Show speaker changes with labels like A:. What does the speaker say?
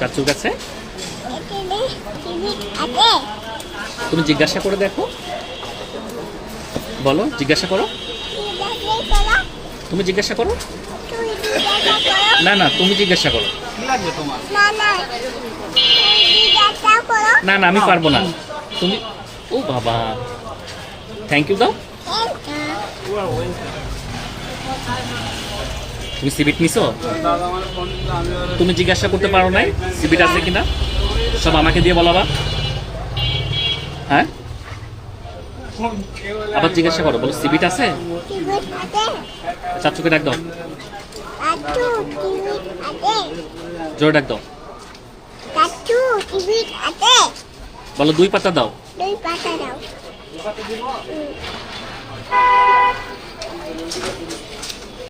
A: চাচুর কাছে
B: আছে।
A: তুমি জিজ্ঞাসা করে দেখো। বলো জিজ্ঞাসা করো। তুমি জিজ্ঞাসা করো। না না তুমি জিজ্ঞাসা করো।
B: না না জিজ্ঞাসা করো।
A: না না আমি পারব না। তুমি ও বাবা। থ্যাংক ইউ দাও। তুমি সিবিট নিছো? তুমি জিজ্ঞাসা করতে পারো নাই সিবিট আছে কিনা? সব আমাকে দিয়ে বলাবা। হ্যাঁ? আবার জিজ্ঞাসা করো, বলো সিবিট আছে? চাচুকে ডাক দাও। জোরে ডাক দাও। বলো, দুই পাতা দাও।
B: দুই পাতা দাও।